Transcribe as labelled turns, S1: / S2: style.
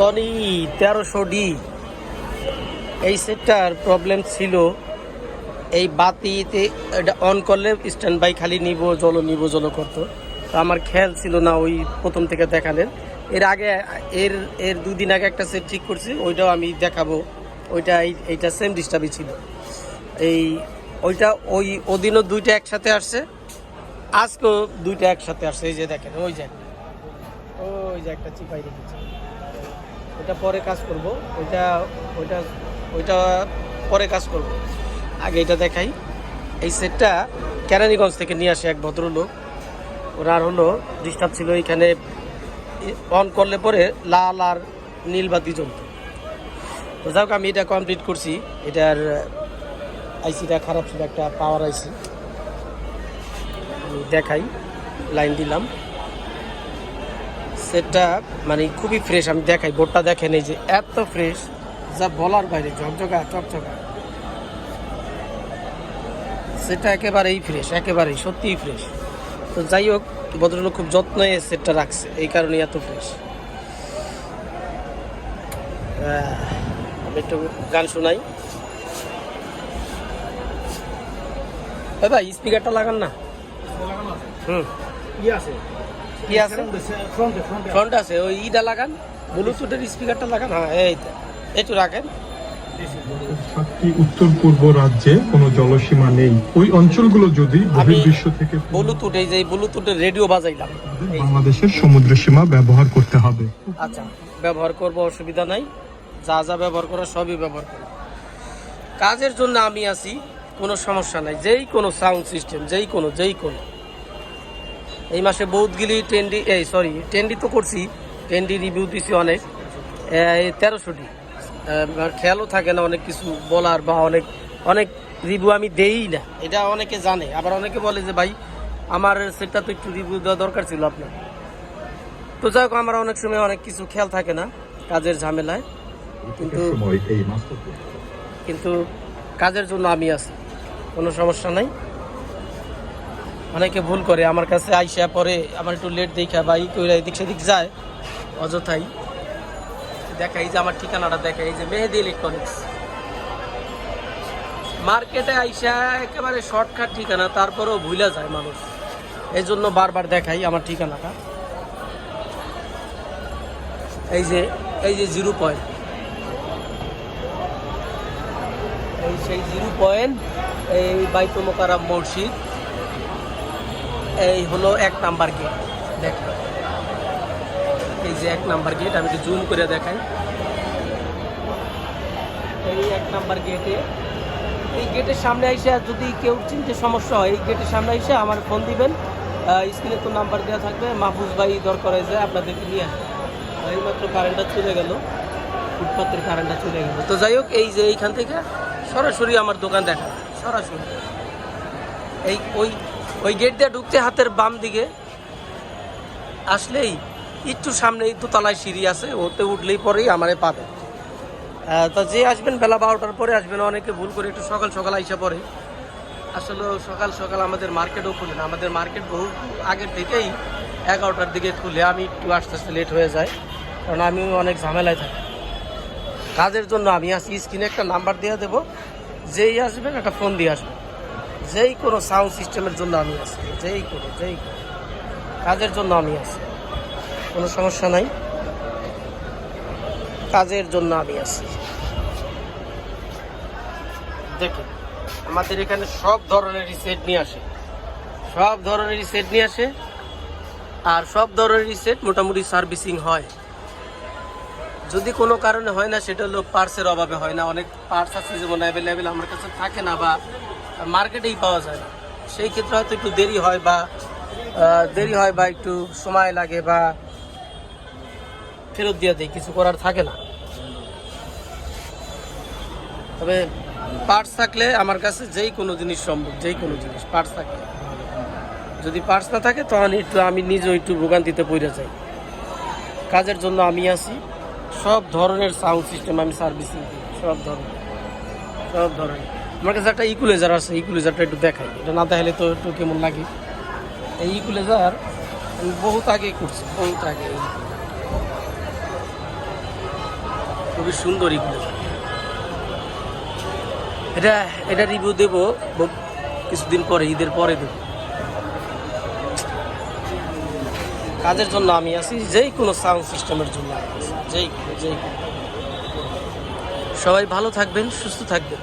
S1: Sony তেরোশো D এই সেটটার problem ছিল, এই বাতিতে এটা অন করলে স্ট্যান্ড বাই খালি নিব, জলো নিব, জলো করতো। তো আমার খেয়াল ছিল না ওই প্রথম থেকে দেখালেন এর আগে, এর এর দুদিন আগে একটা সেট ঠিক করছি, ওইটাও আমি দেখাবো। ওইটা এই- এইটা সেম ডিস্টার্বই ছিল। এই, ওইটা ওই, ওদিনও দুইটা একসাথে আসছে, আজকেও দুইটা একসাথে আসছে। এই যে দেখেন, ওই যে। ওই যে একটা চিপাই রেখেছে। ওটা পরে কাজ করব। ওইটা ওইটা ওইটা পরে কাজ করব। আগে এটা দেখাই। এই সেটটা কেরানীগঞ্জ থেকে নিয়ে আসে এক ভদ্রলোক। ওনার হলো ডিস্টার্ব ছিল এখানে অন করলে পরে লাল আর নীল বাতি জ্বলত তো আমি এটা কমপ্লিট করছি। এটার আইসিটা খারাপ ছিল, একটা পাওয়ার আইসি দেখাই লাইন দিলাম। সেটটা মানে খুবই ফ্রেশ আমি দেখাই বোর্ডটা দেখেন এই যে এত ফ্রেশ যা বলার বাইরে ঝকঝকা চকচকা। সেটা একেবারেই ফ্রেশ একেবারেই সত্যিই ফ্রেশ তো যাই হোক ভদ্রলোক খুব যত্নে সেটটা রাখছে এই কারণে এত ফ্রেশ আমি একটু গান শোনাই। ভাই স্পিকারটা লাগান না। হুম।
S2: ইয়ে আছে?
S1: কি আছে?
S2: ফ্রন্টে
S1: আছে ওই ইটা লাগান ব্লুটুথের স্পিকারটা লাগান হ্যাঁ এই একটু রাখেন।
S3: সাতটি উত্তর পূর্ব রাজ্যে কোনো জলসীমা নেই। ওই অঞ্চলগুলো যদি বহির্বিশ্ব থেকে
S1: ব্লুটুথ এই যে ব্লুটুথের রেডিও বাজাইলাম। এই
S3: বাংলাদেশের সমুদ্র সীমা ব্যবহার করতে হবে।
S1: আচ্ছা ব্যবহার করব অসুবিধা নাই। যা যা ব্যবহার করা সবই ব্যবহার করি কাজের জন্য আমি আছি কোনো সমস্যা নাই। যেই কোনো সাউন্ড সিস্টেম যেই কোনো যেই কোনো। এই মাসে বহুতগুলি টেন্ডি এই সরি টেন্ডি তো করছি টেন্ডি রিভিউ দিছি অনেক। তেরোশোটি। খেয়ালও থাকে না অনেক কিছু বলার বা অনেক অনেক রিভিউ আমি দেই না। এটা অনেকে জানে। আবার অনেকে বলে যে ভাই আমার সেটা তো একটু রিভিউ দেওয়া দরকার ছিল আপনার। তো যাই হোক আমার অনেক সময় অনেক কিছু খেয়াল থাকে না কাজের ঝামেলায়। কিন্তু কিন্তু কাজের জন্য আমি আছি। কোনো সমস্যা নাই। অনেকে ভুল করে, আমার কাছে আইসা পরে আমার একটু লেট দেখা বা ই করে এদিক সেদিক যায়, অযথাই। দেখাই যে আমার ঠিকানাটা, দেখাই এই যে মেহেদি ইলেকট্রনিক্স মার্কেটে আইসা একেবারে শর্টকাট ঠিকানা, তারপরেও ভুলে যায় মানুষ। এই জন্য বারবার দেখাই আমার ঠিকানাটা। এই যে এই যে জিরো পয়েন্ট এই সেই জিরো পয়েন্ট এই বাইতুল মোকারাম মসজিদ। এই হলো এক নাম্বার গেট দেখ। এই যে এক নাম্বার গেট আমি একটু জুম করে দেখাই। এই এক নাম্বার গেটে এই গেটের সামনে এসে যদি কেউ চিনতে সমস্যা হয়, এই গেটের সামনে এসে আমার ফোন দিবেন। স্ক্রিনে তো নাম্বার দেওয়া থাকবে। মাহফুজ ভাই দরকার হয়েছে আপনাদেরকে নিয়ে আসবে এইমাত্র কারেন্টটা চলে গেল। ফুটপাতের কারেন্টটা চলে গেল। তো যাই হোক, এই যে এইখান থেকে সরাসরি আমার দোকান দেখা। সরাসরি। এই ওই ওই গেট দিয়ে ঢুকতে হাতের বাম দিকে আসলেই একটু সামনেই দোতলায় সিঁড়ি আছে, ওতে উঠলেই পরেই আমারে পাবে। তো যে আসবেন বেলা বারোটার পরে আসবেন, অনেকে ভুল করে একটু সকাল সকাল আইসা পরে আসলে সকাল সকাল আমাদের মার্কেটও খুলে না, আমাদের মার্কেট বহু আগের থেকেই এগারোটার দিকে খুলে, আমি একটু আস্তে আস্তে লেট হয়ে যায়, কারণ আমি অনেক ঝামেলায় থাকি। কাজের জন্য আমি আসি স্ক্রিনে একটা নাম্বার দিয়ে দেবো, যেই আসবেন একটা ফোন দিয়ে আসবেন। যেই কোনো সাউন্ড সিস্টেমের জন্য আমি আছি যেই কোনো যেই কাজের জন্য আমি আছি। কোনো সমস্যা নাই। কাজের জন্য আমি আছি। দেখুন, আমাদের এখানে সব ধরনেরই সেট নিয়ে আসে। সব ধরনেরই সেট নিয়ে আসে। আর সব ধরনের সেট মোটামুটি সার্ভিসিং হয়। যদি কোনো কারণে হয় না, সেটা হলো পার্সের অভাবে হয় না। অনেক পার্স আছে যেমন অ্যাভেলেবেল আমার কাছে থাকে না বা মার্কেটেই পাওয়া যায় সেই ক্ষেত্রে হয়তো একটু দেরি হয় বা দেরি হয় বা একটু সময় লাগে বা ফেরত দিয়ে দেয়, কিছু করার থাকে না। তবে পার্টস থাকলে আমার কাছে যেই কোনো জিনিস সম্ভব যেই কোনো জিনিস পার্টস থাকলে। যদি পার্টস না থাকে তখন একটু আমি নিজেও একটু ভোগান্তিতে পড়ে যাই। কাজের জন্য আমি আছি। সব ধরনের সাউন্ড সিস্টেম আমি সার্ভিসিং করি, সব ধরনের সব ধরনের। আমার কাছে একটা ইকুলেজার আছে ইকুলেজারটা একটু দেখাই। এটা না দেখালে তো একটু কেমন লাগে? এই ইকুলেজার আমি বহুত আগে করছি, বহুত আগে। খুবই সুন্দর এগুলো এটা এটা রিভিউ দেবো কিছুদিন পরে, ঈদের পরে দেবো। কাজের জন্য আমি আছি, যেই কোনো সাউন্ড সিস্টেমের জন্য। যেই যেই সবাই ভালো থাকবেন, সুস্থ থাকবেন।